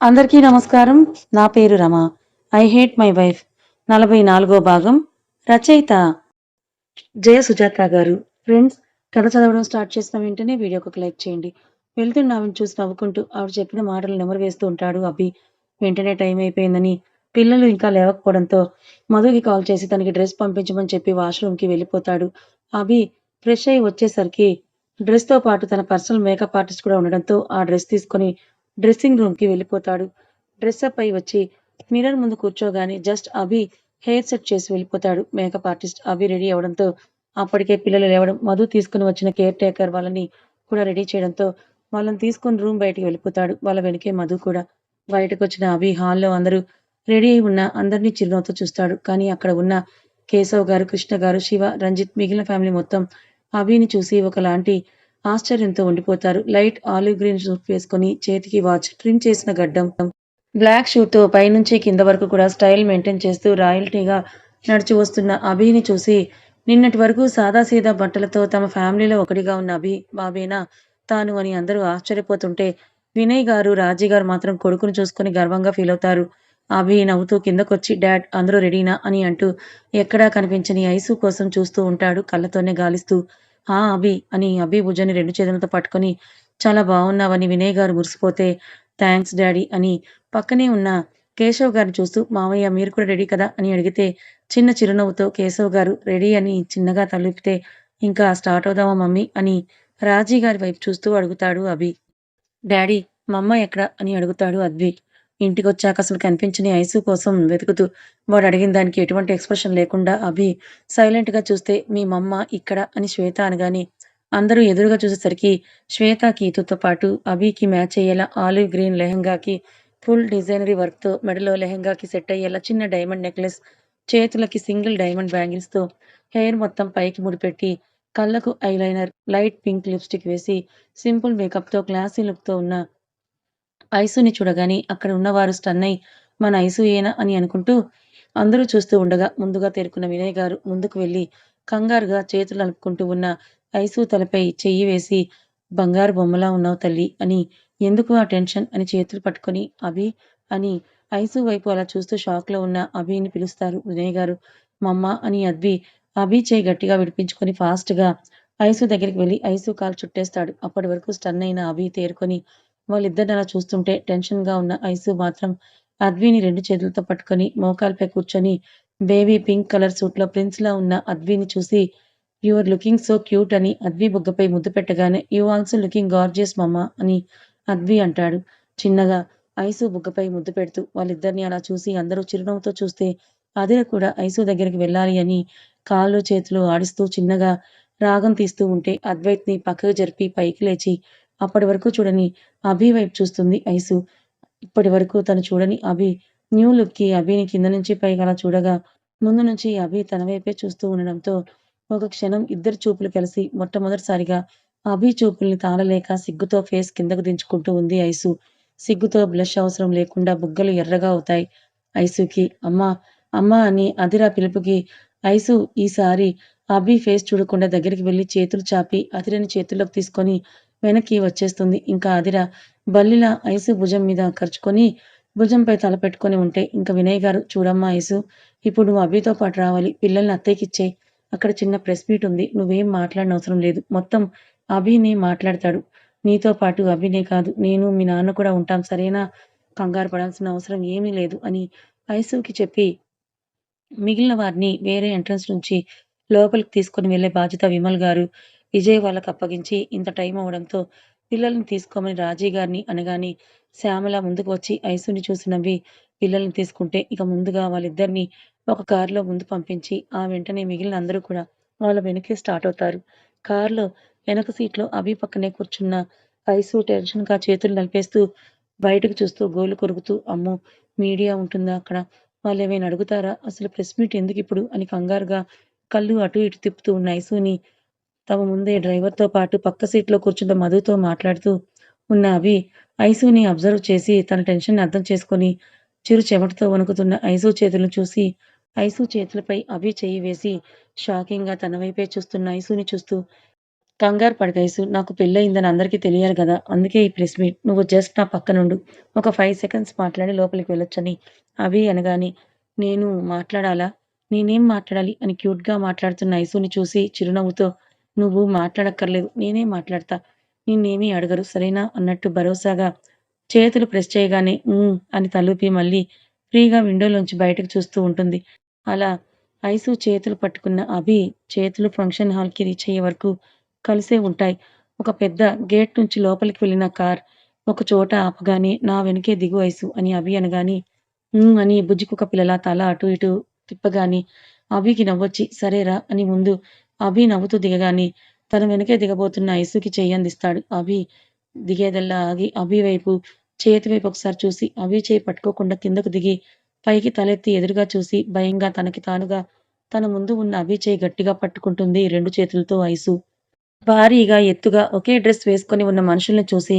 అందరికీ నమస్కారం. నా పేరు Rama. I hate my wife. నలభై నాలుగో భాగం. రచయిత జయ సుజాత గారు. ఫ్రెండ్స్ కథ చదవడం స్టార్ట్ చేసిన వెంటనే వీడియోకి ఒక లైక్ చేయండి. వెళ్తున్న ఆవిడ చూసి నవ్వుకుంటూ ఆవిడ చెప్పిన మాటలు నెమరు వేస్తూ ఉంటాడు అభి. వెంటనే టైం అయిపోయిందని పిల్లలు ఇంకా లేవకపోవడంతో మధుకి కాల్ చేసి తనకి డ్రెస్ పంపించమని చెప్పి వాష్రూమ్కి వెళ్ళిపోతాడు. అభి ఫ్రెష్ అయి వచ్చేసరికి డ్రెస్తో పాటు తన పర్సనల్ మేకప్ ఆర్టిస్ట్ కూడా ఉండడంతో ఆ డ్రెస్ తీసుకొని డ్రెస్సింగ్ రూమ్కి వెళ్ళిపోతాడు. డ్రెస్ అప్ అయి వచ్చి మిర్రర్ ముందు కూర్చోగానే జస్ట్ అభి హెయిర్ సెట్ చేసి వెళ్ళిపోతాడు. మేకప్ ఆర్టిస్ట్ అభి రెడీ అవడంతో అప్పటికే పిల్లలు లేవడం మధు తీసుకుని వచ్చిన కేర్ టేకర్ వాళ్ళని కూడా రెడీ చేయడంతో వాళ్ళని తీసుకుని రూమ్ బయటికి వెళ్ళిపోతాడు. వాళ్ళ వెనకే మధు కూడా. బయటకు వచ్చిన అభి హాల్లో అందరూ రెడీ అయి ఉన్న అందరినీ చిరునవ్వుతో చూస్తాడు. కానీ అక్కడ ఉన్న కేశవ్ గారు కృష్ణ గారు శివ రంజిత్ మిగిలిన ఫ్యామిలీ మొత్తం అభిని చూసి ఒకలాంటి ఆశ్చర్యంతో ఉండిపోతారు. లైట్ ఆలివ్ గ్రీన్ షూట్ వేసుకొని చేతికి వాచ్ ట్రిమ్ చేసిన గడ్డం. బ్లాక్ షూతో పైనుంచి కింద వరకు కూడా స్టైల్ మెయింటైన్ చేస్తూ రాయల్టీగా నడిచి వస్తున్న అభిని చూసి నిన్నటి వరకు సాదాసీదా బట్టలతో తమ ఫ్యామిలీలో ఒకటిగా ఉన్న అభి బాబేనా? తాను అని అందరూ ఆశ్చర్యపోతుంటే వినయ్ గారు రాజీ గారు మాత్రం కొడుకును చూసుకొని గర్వంగా ఫీల్ అవుతారు. అభి నవ్వుతూ కిందకొచ్చి డాడ్ అందరూ రెడీనా? అని అంటూ ఎక్కడా కనిపించని ఐసు కోసం చూస్తూ ఉంటాడు కళ్ళతోనే గాలిస్తూ. ఆ అభి అని అభి భుజాన్ని రెండు చేతులతో పట్టుకొని చాలా బాగున్నావని వినయ్ గారు మురిసిపోతే థ్యాంక్స్ డాడీ అని పక్కనే ఉన్న కేశవ్ గారిని చూస్తూ మావయ్య మీరు కూడా రెడీ కదా? అని అడిగితే చిన్న చిరునవ్వుతో కేశవ్ గారు రెడీ అని చిన్నగా తలుపితే ఇంకా స్టార్ట్ అవుదామా మమ్మీ? అని రాజీ గారి వైపు చూస్తూ అడుగుతాడు అభి. డాడీ మమ్మ ఎక్కడ? అని అడుగుతాడు అద్వి. ఇంటికొచ్చాక అసలు కనిపించని ఐసు కోసం వెతుకుతూ వాడు అడిగిన దానికి ఎటువంటి ఎక్స్ప్రెషన్ లేకుండా అభి సైలెంట్గా చూస్తే మీ మమ్మ ఇక్కడ అని శ్వేత అనగానే అందరూ ఎదురుగా చూసేసరికి శ్వేత కీతుతో పాటు అభికి మ్యాచ్ అయ్యేలా ఆలివ్ గ్రీన్ లెహంగాకి ఫుల్ డిజైనరీ వర్క్తో మెడలో లెహంగాకి సెట్ అయ్యేలా చిన్న డైమండ్ నెక్లెస్ చేతులకి సింగిల్ డైమండ్ బ్యాంగిల్స్తో హెయిర్ మొత్తం పైకి ముడిపెట్టి కళ్ళకు ఐలైనర్ లైట్ పింక్ లిప్స్టిక్ వేసి సింపుల్ మేకప్తో క్లాసీ లుక్తో ఉన్న ఐసుని చూడగానే అక్కడ ఉన్నవారు స్టన్ మన ఐసు ఏనా అని అనుకుంటూ అందరూ చూస్తూ ఉండగా ముందుగా తేరుకున్న వినయ్ గారు ముందుకు వెళ్ళి కంగారుగా చేతులు అలుపుకుంటూ ఉన్న ఐసు తలపై చెయ్యి వేసి బంగారు బొమ్మలా ఉన్నావు తల్లి అని ఎందుకు ఆ టెన్షన్ అని చేతులు పట్టుకొని అభి అని ఐసు వైపు అలా చూస్తూ షాక్లో ఉన్న అభిని పిలుస్తారు వినయ్ గారు. మమ్మ అని అద్వి అభి చేయి గట్టిగా విడిపించుకొని ఫాస్ట్గా ఐసు దగ్గరికి వెళ్ళి ఐసు కాలు చుట్టేస్తాడు. అప్పటి వరకు స్టన్ అయిన అభి తేరుకొని వాళ్ళిద్దరిని అలా చూస్తుంటే టెన్షన్గా ఉన్న ఐసు మాత్రం అద్విని రెండు చేతులతో పట్టుకొని మోకాలపై కూర్చొని బేబీ పింక్ కలర్ సూట్లో ప్రిన్స్ ఉన్న అద్విని చూసి యువర్ లుకింగ్ సో క్యూట్ అని అద్వి బుగ్గపై ముద్దు పెట్టగానే యు ఆల్సో లుకింగ్ గార్జియస్ మమ్మ అని అద్వి అంటాడు. చిన్నగా ఐసు బుగ్గపై ముద్దు పెడుతూ వాళ్ళిద్దరిని అలా చూసి అందరూ చిరునవ్వుతో చూస్తే అదిన కూడా ఐసు దగ్గరికి వెళ్ళాలి అని కాళ్ళు చేతులు ఆడిస్తూ చిన్నగా రాగం తీస్తూ ఉంటే అద్వైత్ని పక్కకు జరిపి పైకి లేచి అప్పటి వరకు చూడని అభి వైపు చూస్తుంది ఐసు. ఇప్పటి వరకు తను చూడని అభి. న్యూ లుక్కి అభిని కింద నుంచి పైగా అలా చూడగా ముందు నుంచి అభి తన వైపే చూస్తూ ఉండడంతో ఒక క్షణం ఇద్దరు చూపులు కలిసి మొట్టమొదటిసారిగా అభి చూపుల్ని తాళలేక సిగ్గుతో ఫేస్ కిందకు దించుకుంటూ ఉంది ఐసు. సిగ్గుతో బ్లష్ అవసరం లేకుండా బుగ్గలు ఎర్రగా అవుతాయి ఐసుకి. అమ్మా అమ్మా అని అదిరా పిలుపుకి ఐసు ఈసారి అభి ఫేస్ చూడకుండా దగ్గరికి వెళ్ళి చేతులు చాపి అదిరని చేతుల్లోకి తీసుకొని వెనక్కి వచ్చేస్తుంది. ఇంకా ఆదిర బల్లిలా ఐసు భుజం మీద ఖర్చుకొని భుజంపై తలపెట్టుకొని ఉంటే ఇంకా వినయ్ గారు చూడమ్మా ఐసు ఇప్పుడు నువ్వు అభితో పాటు రావాలి పిల్లల్ని అత్తయ్యకిచ్చే. అక్కడ చిన్న ప్రెస్ మీట్ ఉంది నువ్వేం మాట్లాడిన అవసరం లేదు. మొత్తం అభినే మాట్లాడతాడు. నీతో పాటు అభినే కాదు నేను మీ నాన్న కూడా ఉంటాం సరేనా? కంగారు పడాల్సిన అవసరం ఏమీ లేదు అని ఐసుకి చెప్పి మిగిలిన వారిని వేరే ఎంట్రన్స్ నుంచి లోపలికి తీసుకొని వెళ్ళే బాధ్యత విమల్ గారు. విజయ్ వాళ్ళకి అప్పగించి ఇంత టైం అవడంతో పిల్లల్ని తీసుకోమని రాజీ గారిని అనగానే శ్యామల ముందుకు వచ్చి ఐసుని చూసి నవ్వి పిల్లల్ని తీసుకుంటే ఇక ముందుగా వాళ్ళిద్దరిని ఒక కారులో ముందు పంపించి ఆ వెంటనే మిగిలిన అందరూ కూడా వాళ్ళ వెనకే స్టార్ట్ అవుతారు. కారులో వెనక సీట్లో అభి పక్కనే కూర్చున్న ఐసు టెన్షన్గా చేతులు నలిపేస్తూ బయటకు చూస్తూ గోలు కొరుకుతూ అమ్మో మీడియా ఉంటుందా అక్కడ? వాళ్ళు ఏమైనా అడుగుతారా? అసలు ప్రెస్ మీట్ ఎందుకు ఇప్పుడు? అని కంగారుగా కళ్ళు అటు ఇటు తిప్పుతూ ఉన్న ఐసుని తమ ముందే డ్రైవర్తో పాటు పక్క సీట్లో కూర్చున్న మధుతో మాట్లాడుతూ ఉన్న అవి ఐసుని అబ్జర్వ్ చేసి తన టెన్షన్ అర్థం చేసుకొని చిరు చెమటతో వణుకుతున్న ఐసు చేతులను చూసి ఐసు చేతులపై అవి చేయి వేసి షాకింగ్గా తన వైపే చూస్తున్న ఐసుని చూస్తూ కంగారు పడకు ఐసు. నాకు పెళ్ళయిందని అందరికీ తెలియాలి కదా అందుకే ఈ ప్రెస్ మీట్. నువ్వు జస్ట్ నా పక్కనుండు. ఒక ఫైవ్ సెకండ్స్ మాట్లాడి లోపలికి వెళ్ళొచ్చని అవి అనగానే నేను మాట్లాడాలా? నేనేం మాట్లాడాలి? అని క్యూట్‌గా మాట్లాడుతున్న ఐసుని చూసి చిరునవ్వుతో నువ్వు మాట్లాడక్కర్లేదు. నేనే మాట్లాడతా. నిన్నేమీ అడగరు సరేనా? అన్నట్టు భరోసాగా చేతులు ప్రెస్ చేయగానే అని తలూపి మళ్ళీ ఫ్రీగా విండోలోంచి బయటకు చూస్తూ ఉంటుంది. అలా ఐసు చేతులు పట్టుకున్న అభి చేతులు ఫంక్షన్ హాల్‌కి రీచ్ అయ్యే వరకు కలిసే ఉంటాయి. ఒక పెద్ద గేట్ నుంచి లోపలికి వెళ్ళిన కార్ ఒక చోట ఆపగానే నా వెనకే దిగు ఐసు అని అభి అనగాని అని బుజ్జికుక్క పిల్లల తల అటు ఇటు తిప్పగాని అభికి నవ్వొచ్చి సరేరా అని ముందు అభి నవ్వుతూ దిగగాని తన వెనకే దిగబోతున్న ఐసుకి చెయ్యందిస్తాడు. అభి దిగేదల్లా ఆగి అభి వైపు చేతి వైపు ఒకసారి చూసి అభి చేయి పట్టుకోకుండా కిందకు దిగి పైకి తలెత్తి ఎదురుగా చూసి భయంగా తనకి తానుగా తన ముందు ఉన్న అభి చేయి గట్టిగా పట్టుకుంటుంది రెండు చేతులతో ఐసు. భారీగా, ఎత్తుగా ఒకే డ్రెస్ వేసుకొని ఉన్న మనుషుల్ని చూసి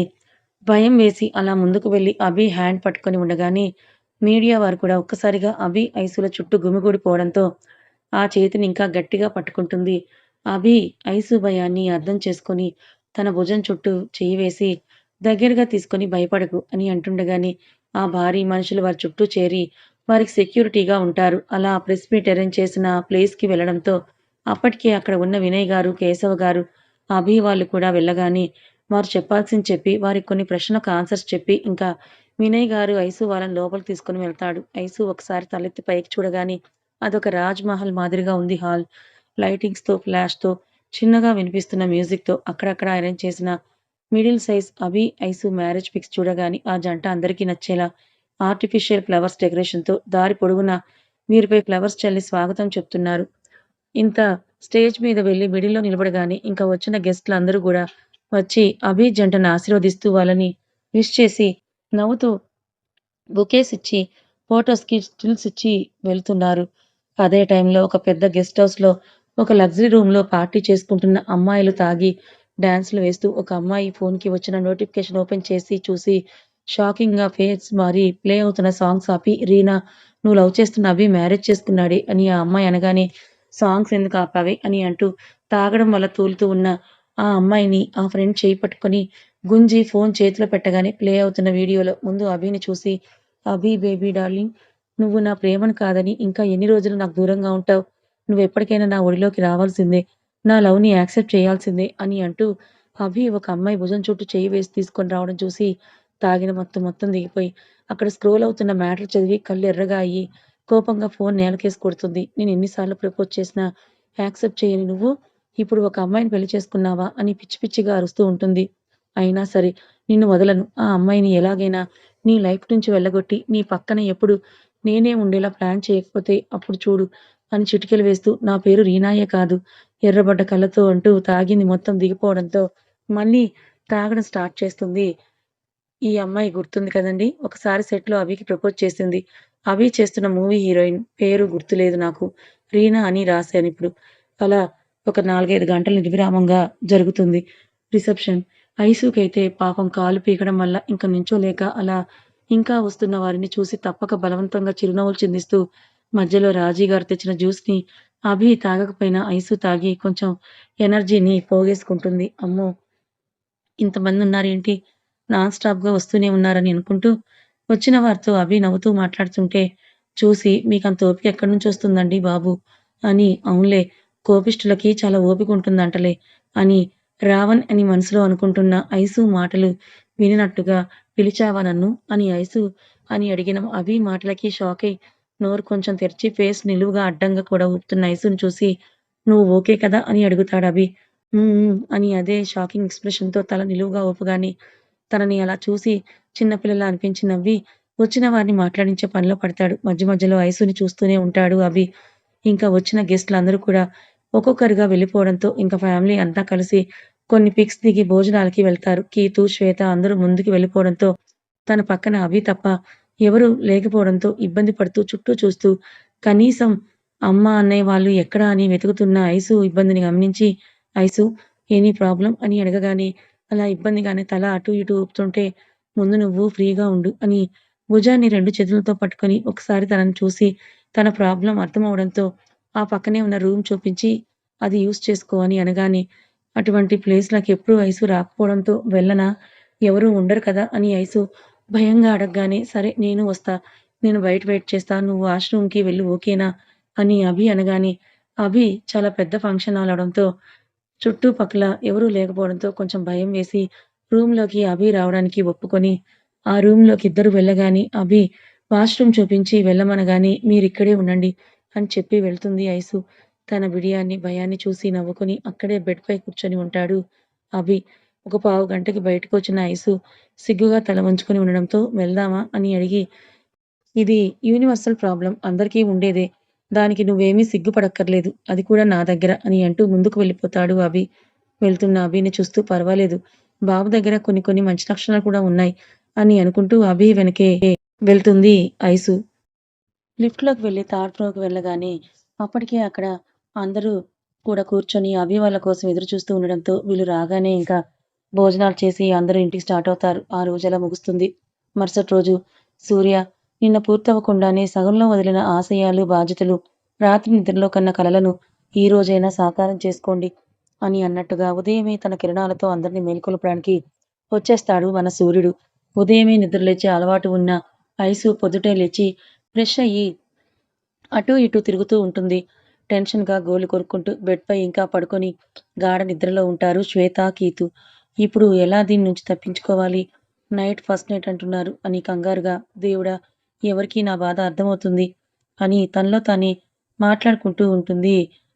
భయం వేసి అలా ముందుకు వెళ్ళి అభి హ్యాండ్ పట్టుకొని ఉండగానే మీడియా వారు కూడా ఒక్కసారిగా అభి, ఐసుల చుట్టూ గుమిగూడిపోవడంతో ఆ చేతిని ఇంకా గట్టిగా పట్టుకుంటుంది. అభి ఐసు భయాన్ని అర్థం చేసుకొని తన భుజం చుట్టూ చేయి వేసి దగ్గరగా తీసుకొని భయపడకు అని అంటుండగానే ఆ భారీ మనుషులు వారి చుట్టూ చేరి వారికి సెక్యూరిటీగా ఉంటారు. అలా ప్రెస్ మీట్ అరేంజ్ చేసిన ప్లేస్‌కి వెళ్ళడంతో అప్పటికే అక్కడ ఉన్న వినయ్ గారు, కేశవ గారు, అభి వాళ్ళు కూడా వెళ్ళగానే వారు చెప్పాల్సింది చెప్పి వారికి కొన్ని ప్రశ్నలకు ఆన్సర్స్ చెప్పి ఇంకా వినయ్ గారు ఐసు వాళ్ళని లోపలికి తీసుకొని వెళ్తాడు. ఐసు ఒకసారి తలెత్తి పైకి చూడగానే అదొక రాజ్ మహల్ మాదిరిగా ఉంది హాల్. లైటింగ్స్‌తో, ఫ్లాష్‌తో, చిన్నగా వినిపిస్తున్న మ్యూజిక్‌తో అక్కడక్కడ అరేంజ్ చేసిన middle size Abhi, Aishu marriage pics చూడగానే ఆ జంట అందరికీ నచ్చేలా ఆర్టిఫిషియల్ ఫ్లవర్స్ డెకరేషన్‌తో దారి పొడుగున వీరిపై ఫ్లవర్స్ చల్లి స్వాగతం చెప్తున్నారు. ఇంత స్టేజ్ మీద వెళ్ళి మిడిల్‌లో నిలబడగానే ఇంకా వచ్చిన గెస్ట్‌లు అందరూ కూడా వచ్చి అభి జంటను ఆశీర్వదిస్తూ వాళ్ళని విష్ చేసి నవ్వుతూ బొకేస్ ఇచ్చి ఫోటోస్‌కి స్టిల్స్ ఇచ్చి వెళ్తున్నారు. అదే టైంలో ఒక పెద్ద గెస్ట్ హౌస్‌లో ఒక లగ్జరీ రూమ్‌లో పార్టీ చేసుకుంటున్న అమ్మాయిలు తాగి డ్యాన్స్లు వేస్తూ ఒక అమ్మాయి ఫోన్‌కి వచ్చిన నోటిఫికేషన్ ఓపెన్ చేసి చూసి షాకింగ్‌గా ఫేస్ మారి ప్లే అవుతున్న సాంగ్స్ ఆపి రీనా నువ్వు లవ్ చేస్తున్న అభి మ్యారేజ్ చేసుకున్నాడే అని ఆ అమ్మాయి అనగానే సాంగ్స్ ఎందుకు ఆపావే అని అంటూ తాగడం వల్ల తూలుతూ ఉన్న ఆ అమ్మాయిని ఆ ఫ్రెండ్ చేయి పట్టుకొని గుంజి ఫోన్ చేతిలో పెట్టగానే ప్లే అవుతున్న వీడియోలో ముందు అభిని చూసి అభి బేబీ డార్లింగ్ నువ్వు నా ప్రేమను కాదని ఇంకా ఎన్ని రోజులు నాకు దూరంగా ఉంటావు? నువ్వు ఎప్పటికైనా నా ఒడిలోకి రావాల్సిందే నా లవ్ని యాక్సెప్ట్ చేయాల్సిందే అని అంటూ అభి ఒక అమ్మాయి భుజం చుట్టూ చేయి వేసి తీసుకొని రావడం చూసి తాగిన మొత్తం మొత్తం దిగిపోయి అక్కడ స్క్రోల్ అవుతున్న మ్యాటర్ చదివి కళ్ళు ఎర్రగా అయ్యి కోపంగా ఫోన్ నేలకేసి కొడుతుంది. నేను ఎన్నిసార్లు ప్రపోజ్ చేసినా యాక్సెప్ట్ చేయని నువ్వు ఇప్పుడు ఒక అమ్మాయిని పెళ్ళి చేసుకున్నావా అని పిచ్చి పిచ్చిగా అరుస్తూ ఉంటుంది. అయినా సరే నిన్ను వదలను. ఆ అమ్మాయిని ఎలాగైనా నీ లైఫ్ నుంచి వెళ్ళగొట్టి నీ పక్కన ఎప్పుడు నేనే ఉండేలా ప్లాన్ చేయకపోతే అప్పుడు చూడు అని చిటికెలు వేస్తూ నా పేరు రీనాయే కాదు ఎర్రబడ్డ కళ్ళతో అంటూ తాగింది మొత్తం దిగిపోవడంతో. మళ్ళీ తాగడం స్టార్ట్ చేస్తుంది. ఈ అమ్మాయి గుర్తుంది కదండి? ఒకసారి సెట్లో అభికి ప్రపోజ్ చేసింది. అభి చేస్తున్న మూవీ హీరోయిన్ పేరు గుర్తులేదు నాకు. రీనా అని రాశాను ఇప్పుడు. అలా ఒక నాలుగైదు గంటలు నిర్విరామంగా జరుగుతుంది. రిసెప్షన్. ఐసుకైతే పాపం కాలు పీకడం వల్ల ఇంకా నించోలేక అలా ఇంకా వస్తున్న వారిని చూసి తప్పక బలవంతంగా చిరునవ్వులు చిందిస్తూ మధ్యలో రాజీ గారు తెచ్చిన జ్యూస్ని అభి తాగకపోయినా ఐసు తాగి కొంచెం ఎనర్జీని పోగేసుకుంటుంది. అమ్మో! ఇంతమంది ఉన్నారేంటి? నాన్ స్టాప్గా వస్తూనే ఉన్నారని అనుకుంటూ వచ్చిన వారితో అభి నవ్వుతూ మాట్లాడుతుంటే చూసి మీకు అంత ఓపిక ఎక్కడి నుంచి వస్తుందండి బాబు? అని అవునులే కోపిష్ఠులకి చాలా ఓపిక ఉంటుందంటలే అని రావణ్ అని మనసులో అనుకుంటున్న ఐసు మాటలు వినినట్టుగా పిలిచావా నన్ను? అని ఐసు. అని అడిగిన అవి మాటలకి షాక్ అయి నోరు కొంచెం తెరిచి ఫేస్ నిలువుగా అడ్డంగా కూడా ఊపుతున్న ఐసును చూసి నువ్వు ఓకే కదా? అని అడుగుతాడు అభి. అని అదే షాకింగ్ ఎక్స్ప్రెషన్తో తల నిలువుగా ఊపగానే తనని అలా చూసి చిన్నపిల్లల అనిపించి నవ్వి వచ్చిన వారిని మాట్లాడించే పనిలో పడతాడు. మధ్య మధ్యలో ఐసుని చూస్తూనే ఉంటాడు అభి. ఇంకా వచ్చిన గెస్ట్లు అందరూ కూడా ఒక్కొక్కరుగా వెళ్ళిపోవడంతో ఇంకా ఫ్యామిలీ అంతా కలిసి కొన్ని పిక్స్ దిగి భోజనాలకి వెళ్తారు. కీతు శ్వేత అందరూ ముందుకు వెళ్ళిపోవడంతో తన పక్కన అవి తప్ప ఎవరు లేకపోవడంతో ఇబ్బంది పడుతూ చుట్టూ చూస్తూ కనీసం అమ్మ అన్నయ్య వాళ్ళు ఎక్కడా అని వెతుకుతున్న ఐసు ఇబ్బందిని గమనించి ఐసు ఎనీ ప్రాబ్లం అని అడగగానే అలా ఇబ్బందిగానే తల అటు ఇటు ఊపుతుంటే ముందు నువ్వు ఫ్రీగా ఉండు అని భుజాన్ని రెండు చేతులతో పట్టుకొని ఒకసారి తనని చూసి తన ప్రాబ్లం అర్థమవడంతో ఆ పక్కనే ఉన్న రూమ్ చూపించి అది యూస్ చేసుకో అని అనగానే అటువంటి ప్లేస్ నాకు ఎప్పుడు ఐసు రాకపోవడంతో వెళ్ళనా? ఎవరూ ఉండరు కదా! అని ఐసు భయంగా అడగగానే సరే నేను వస్తా. నేను బయట వెయిట్ చేస్తా. నువ్వు వాష్‌రూమ్‌కి వెళ్ళు ఓకేనా? అని అభి అనగానే అభి చాలా పెద్ద ఫంక్షన్ హాల్ అవడంతో చుట్టుపక్కల ఎవరూ లేకపోవడంతో కొంచెం భయం వేసి రూమ్‌లోకి అభి రావడానికి ఒప్పుకొని ఆ రూమ్‌లోకి ఇద్దరు వెళ్ళగానే అభి వాష్‌రూమ్ చూపించి వెళ్ళమనగానే మీరిక్కడే ఉండండి అని చెప్పి వెళ్తుంది ఐసు. తన బిడియాన్ని, భయాన్ని చూసి నవ్వుకొని అక్కడే బెడ్‌పై కూర్చొని ఉంటాడు అభి. ఒక పావు గంటకి బయటకొచ్చిన ఐసు సిగ్గుగా తల వంచుకొని ఉండడంతో వెళ్దామా? అని అడిగి ఇది యూనివర్సల్ ప్రాబ్లం అందరికీ ఉండేదే. దానికి నువ్వేమీ సిగ్గుపడక్కర్లేదు. అది కూడా నా దగ్గర అని అంటూ ముందుకు వెళ్ళిపోతాడు అభి. వెళ్తున్న అభిని చూస్తూ పర్వాలేదు. బాబు దగ్గర కొన్ని కొన్ని మంచి లక్షణాలు కూడా ఉన్నాయి అని అనుకుంటూ అభి వెనకే వెళ్తుంది ఐసు. లిఫ్ట్‌లోకి వెళ్ళి థర్డ్ ఫ్లోర్‌కి వెళ్ళగానే అప్పటికే అక్కడ అందరూ కూడా కూర్చొని అవి వాళ్ళ కోసం ఎదురు చూస్తూ ఉండడంతో వీళ్ళు రాగానే ఇంకా భోజనాలు చేసి అందరూ ఇంటికి స్టార్ట్ అవుతారు. ఆ రోజు అలా ముగుస్తుంది. మరుసటి రోజు సూర్య నిన్న పూర్తవ్వకుండానే సగంలో వదిలిన ఆశయాలు, బాధ్యతలు, రాత్రి నిద్రలో కన్న కలలను ఈ రోజైనా సాకారం చేసుకోండి అని అన్నట్టుగా ఉదయమే తన కిరణాలతో అందరిని మేల్కొల్పడానికి వచ్చేస్తాడు మన సూర్యుడు. ఉదయమే నిద్రలేచే అలవాటు ఉన్న ఐసు పొద్దుటే లేచి ఫ్రెష్ అయ్యి అటూ ఇటూ తిరుగుతూ ఉంటుంది. టెన్షన్‌గా గోలు కొనుక్కుంటూ బెడ్‌పై ఇంకా పడుకొని గాఢ నిద్రలో ఉంటారు శ్వేత, కీతు. ఇప్పుడు ఎలా దీని నుంచి తప్పించుకోవాలి? నైట్ ఫస్ట్ నైట్ అంటున్నారు అని కంగారుగా దేవుడా! ఎవరికీ నా బాధ అర్థమవుతుంది అని తనలో తానే మాట్లాడుకుంటూ ఉంటుంది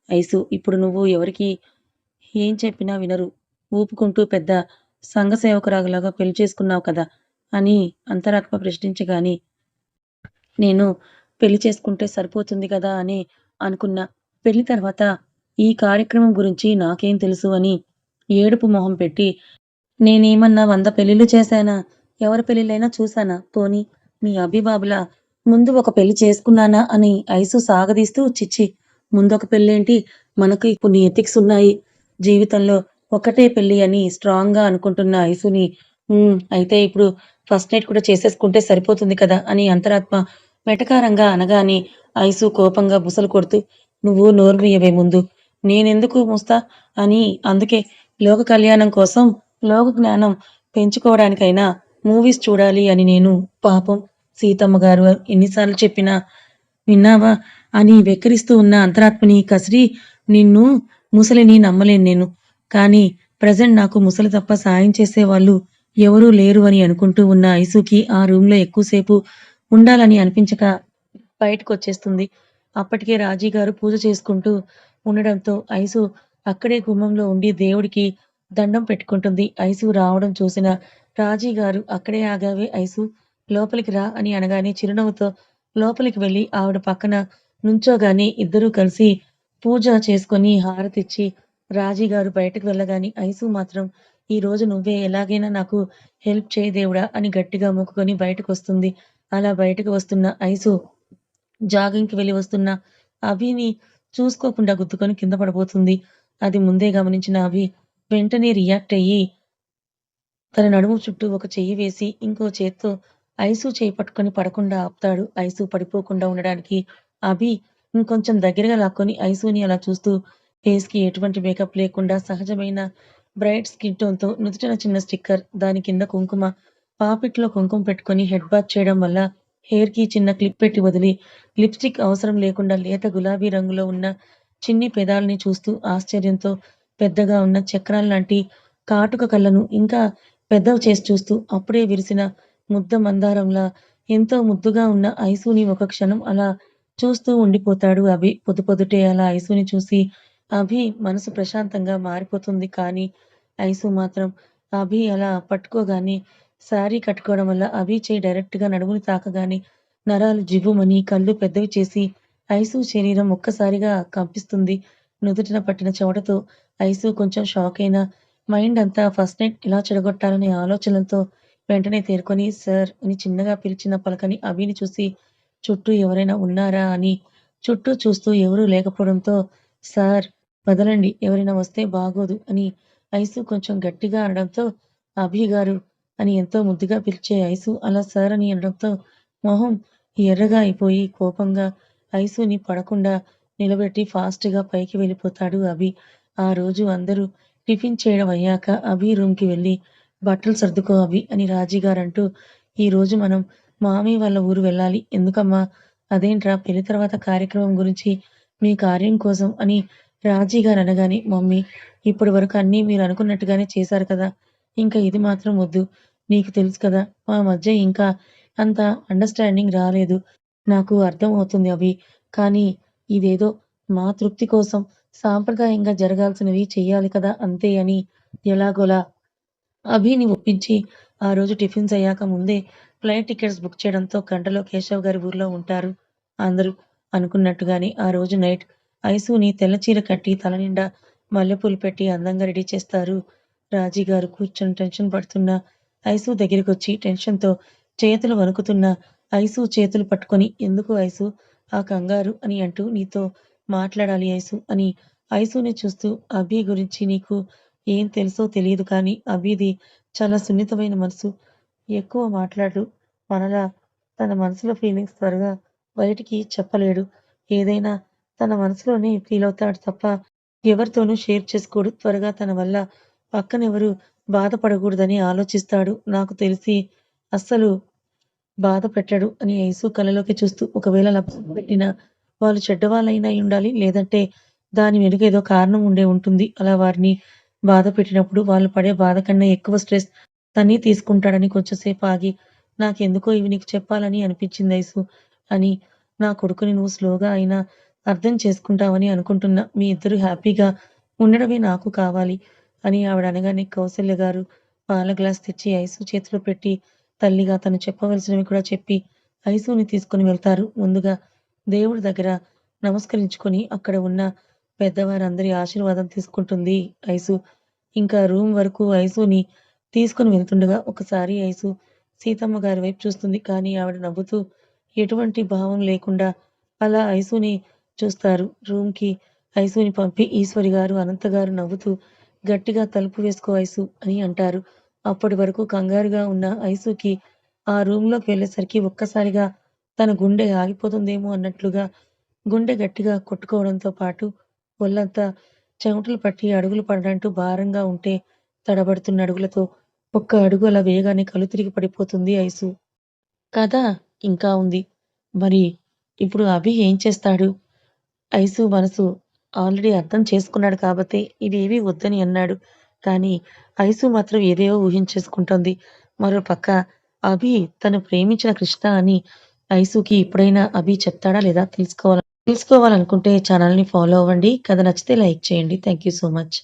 ఐసు. ఇప్పుడు నువ్వు ఎవరికి ఏం చెప్పినా వినరు. ఊపుకుంటూ పెద్ద సంఘసేవకురాలిలాగా పెళ్ళి చేసుకున్నావు కదా! అని అంతరాత్మ ప్రశ్నించగానే నేను పెళ్ళి చేసుకుంటే సరిపోతుంది కదా అని అనుకున్నా. పెళ్ళి తర్వాత ఈ కార్యక్రమం గురించి నాకేం తెలుసు అని ఏడుపు మొహం పెట్టి నేనేమన్నా వంద పెళ్ళిళ్ళు చేశానా? ఎవరి పెళ్ళిళ్ళైనా చూశానా? పోని మీ అభిబాబుల ముందు ఒక పెళ్ళి చేసుకున్నానా అని ఐసు సాగదీస్తూ చిచ్చి ముందొక పెళ్ళేంటి? మనకు కొన్ని ఎథిక్స్ ఉన్నాయి. జీవితంలో ఒకటే పెళ్ళి అని స్ట్రాంగ్‌గా అనుకుంటున్న ఐసుని అయితే ఇప్పుడు ఫస్ట్ నైట్ కూడా చేసేసుకుంటే సరిపోతుంది కదా! అని అంతరాత్మ వెటకారంగా అనగానే ఐసు కోపంగా బుసలు కొడుతూ నువ్వు నోరు మూయవే ముందు. నేనెందుకు ముస్తా అని అందుకే లోక కళ్యాణం కోసం లోక జ్ఞానం పెంచుకోవడానికైనా మూవీస్ చూడాలి అని నేను పాపం సీతమ్మ గారు ఎన్నిసార్లు చెప్పినా విన్నావా? అని వెక్కిరిస్తూ ఉన్న అంతరాత్మని కసిరి నిన్ను ముసలిని నమ్మలేను నేను. కానీ ప్రజెంట్ నాకు ముసలి తప్ప సాయం చేసేవాళ్ళు ఎవరూ లేరు అని అనుకుంటూ ఉన్న ఐసుకి ఆ రూమ్‌లో ఎక్కువసేపు ఉండాలని అనిపించక బయటకొచ్చేస్తుంది. అప్పటికే రాజీ గారు పూజ చేసుకుంటూ ఉండడంతో ఐసు అక్కడే గుమ్మంలో ఉండి దేవుడికి దండం పెట్టుకుంటుంది. ఐసు రావడం చూసిన రాజీ గారు అక్కడే ఆగావే ఐసు లోపలికి రా అని అనగానే చిరునవ్వుతో లోపలికి వెళ్ళి ఆవిడ పక్కన నుంచోగానే ఇద్దరూ కలిసి పూజ చేసుకొని హారతిచ్చి రాజీగారు బయటకు వెళ్ళగానే ఐసు మాత్రం ఈ రోజు నువ్వే ఎలాగైనా నాకు హెల్ప్ చేయదేవుడా అని గట్టిగా మొక్కుకొని బయటకు వస్తుంది అలా బయటకు వస్తున్న ఐసు జాగింగ్‌కి వెళ్ళి వస్తున్న అభిని చూసుకోకుండా గుద్దుకొని కింద పడబోతుంది. అది ముందే గమనించిన అభి వెంటనే రియాక్ట్ అయ్యి తన నడుము చుట్టూ ఒక చెయ్యి వేసి ఇంకో చేత్తో ఐసు చేయి పట్టుకొని పడకుండా ఆపుతాడు. ఐసు పడిపోకుండా ఉండడానికి అభి ఇంకొంచెం దగ్గరగా లాక్కొని ఐసుని అలా చూస్తూ ఫేస్‌కి ఎటువంటి మేకప్ లేకుండా సహజమైన బ్రైట్ స్కిన్ టోన్‌తో నుదుటిన చిన్న స్టిక్కర్, దాని కింద కుంకుమ, పాపిట్లో కుంకుమ పెట్టుకొని హెడ్ బాత్ చేయడం వల్ల హెయిర్‌కి చిన్న క్లిప్ పెట్టి వదిలి లిప్‌స్టిక్ అవసరం లేకుండా లేత గులాబీ రంగులో ఉన్న చిన్ని పెదాలని చూస్తూ ఆశ్చర్యంతో పెద్దగా ఉన్న చక్రాల్లాంటి కాటుక కళ్ళను ఇంకా పెద్దవి చేసి చూస్తూ అప్పుడే విరిసిన ముద్ద మందారంలా ఎంతో ముద్దుగా ఉన్న ఐసుని ఒక క్షణం అలా చూస్తూ ఉండిపోతాడు అభి. పొద్దు పొద్దుటే అలా ఐసుని చూసి అభి మనసు ప్రశాంతంగా మారిపోతుంది. కానీ ఐసు మాత్రం అభి అలా పట్టుకోగానే శారీ కట్టుకోవడం వల్ల అభి చెయ్యి డైరెక్ట్‌గా నడుముని తాకగానే నరాలు జివ్వుమని కళ్ళు పెద్దవి చేసి ఐసు శరీరం ఒక్కసారిగా కంపిస్తుంది. నుదుటిన పట్టిన చెమటతో ఐసు కొంచెం షాక్ అయినా మైండ్ అంతా ఫస్ట్ నైట్ ఇలా చెడగొట్టాలనే ఆలోచనలతో వెంటనే తేరుకొని సార్ అని చిన్నగా పిలిచిన పలకని అభిని చూసి చుట్టూ ఎవరైనా ఉన్నారా అని చుట్టూ చూస్తూ ఎవరూ లేకపోవడంతో సార్ వదలండి ఎవరైనా వస్తే బాగోదు అని ఐసు కొంచెం గట్టిగా అనడంతో అభి గారు అని ఎంతో ముద్దుగా పిలిచే ఐసు అలా సార్ అని అనడంతో మొహం ఎర్రగా అయిపోయి కోపంగా ఐసుని పడకుండా నిలబెట్టి ఫాస్ట్‌గా పైకి వెళ్ళిపోతాడు అభి. ఆ రోజు అందరూ టిఫిన్ చేయడం అయ్యాక అభి రూమ్‌కి వెళ్ళి బట్టలు సర్దుకో అభి అని రాజీ గారంటూ ఈరోజు మనం మామయ్య వాళ్ళ ఊరు వెళ్ళాలి. ఎందుకమ్మా? అదేంట్రా పెళ్ళి తర్వాత కార్యక్రమం గురించి మీ కార్యం కోసం అని రాజీ గారు అనగానే మమ్మీ ఇప్పటి వరకు అన్నీ మీరు అనుకున్నట్టుగానే చేశారు కదా! ఇంకా ఇది మాత్రం వద్దు. నీకు తెలుసు కదా! మా మధ్య ఇంకా అంత అండర్‌స్టాండింగ్ రాలేదు. నాకు అర్థం అవుతుంది అభి. కానీ ఇదేదో మా తృప్తి కోసం సాంప్రదాయంగా జరగాల్సినవి చెయ్యాలి కదా అంతే అని ఎలాగోలా అభిని ఒప్పించి ఆ రోజు టిఫిన్స్ అయ్యాక ముందే ఫ్లైట్ టికెట్స్ బుక్ చేయడంతో గంటలో కేశవ్ గారి ఊర్లో ఉంటారు అందరూ. అనుకున్నట్టుగానే ఆ రోజు నైట్ ఐసూని తెల్ల చీర కట్టి తల నిండా మల్లెపూలు పెట్టి అందంగా రెడీ చేస్తారు. రాజీ గారు కూర్చొని టెన్షన్ పడుతున్న ఐసు దగ్గరికొచ్చి టెన్షన్‌తో చేతులు వణుకుతున్న ఐసు చేతులు పట్టుకొని ఎందుకు ఐసు ఆ కంగారు అని అంటూ నీతో మాట్లాడాలి ఐసు అని ఐసుని చూస్తూ అభి గురించి నీకు ఏం తెలుసో తెలియదు కానీ అభిది చాలా సున్నితమైన మనసు. ఎక్కువ మాట్లాడు మనలా తన మనసులో ఫీలింగ్స్ త్వరగా బయటికి చెప్పలేడు. ఏదైనా తన మనసులోనే ఫీల్ అవుతాడు తప్ప ఎవరితోనూ షేర్ చేసుకోడు. త్వరగా తన వల్ల పక్కనెవరు బాధపడకూడదని ఆలోచిస్తాడు. నాకు తెలిసి అస్సలు బాధ పెట్టడు అని ఐసు కళ్ళలోకి చూస్తూ ఒకవేళ అలా పెట్టినా వాళ్ళు చెడ్డవాళ్ళైనా ఉండాలి లేదంటే దాని వెనుక ఏదో కారణం ఉండే ఉంటుంది. అలా వారిని బాధ పెట్టినప్పుడు వాళ్ళు పడే బాధ కన్నా ఎక్కువ స్ట్రెస్ తనీ తీసుకుంటాడని కొంచెంసేపు ఆగి నాకెందుకో ఇవి నీకు చెప్పాలని అనిపించింది ఐసు అని నా కొడుకుని నువ్వు స్లోగా అయినా అర్థం చేసుకుంటావని అనుకుంటున్నా. మీ ఇద్దరు హ్యాపీగా ఉండడమే నాకు కావాలి అని ఆవిడ అనగానే కౌసల్య గారు పాల గ్లాస్ తెచ్చి ఐసు చేతిలో పెట్టి తల్లిగా తను చెప్పవలసినవి కూడా చెప్పి ఐసుని తీసుకొని వెళ్తారు. ముందుగా దేవుడి దగ్గర నమస్కరించుకొని అక్కడ ఉన్న పెద్దవారందరి ఆశీర్వాదం తీసుకుంటుంది ఐసు. ఇంకా రూమ్ వరకు ఐసుని తీసుకొని వెళ్తుండగా ఒకసారి ఐసు సీతమ్మ గారి వైపు చూస్తుంది. కానీ ఆవిడ నవ్వుతూ ఎటువంటి భావం లేకుండా అలా ఐసుని చూస్తారు. రూమ్‌కి ఐసుని పంపి ఈశ్వరి గారు, అనంత గారు నవ్వుతూ గట్టిగా తలుపు వేసుకో ఐసు అని అంటారు. అప్పటి వరకు కంగారుగా ఉన్న ఐసుకి ఆ రూమ్‌లోకి వెళ్ళేసరికి ఒక్కసారిగా తన గుండె ఆగిపోతుందేమో అన్నట్లుగా గుండె గట్టిగా కొట్టుకోవడంతో పాటు ఒళ్ళంతా చెమటలు పట్టి అడుగులు పడడంటూ భారంగా ఉంటే తడబడుతున్న అడుగులతో ఒక్క అడుగు అలా వేయగానే కళ్ళు తిరిగి పడిపోతుంది ఐసు. కథ ఇంకా ఉంది. మరి ఇప్పుడు అభి ఏం చేస్తాడు? ఐసు మనసు ఆల్రెడీ అర్థం చేసుకున్నాడు కాబట్టి ఇవేవీ వద్దని అన్నాడు. కానీ ఐసు మాత్రం ఏదేవో ఊహించేసుకుంటోంది. మరోపక్క అభి తను ప్రేమించిన కృష్ణ అని ఐసుకి ఇప్పుడైనా అభి చెప్తాడా లేదా తెలుసుకోవాలి తెలుసుకోవాలనుకుంటే ఛానల్‌ని ఫాలో అవ్వండి. కథ నచ్చితే లైక్ చేయండి. Thank you so much.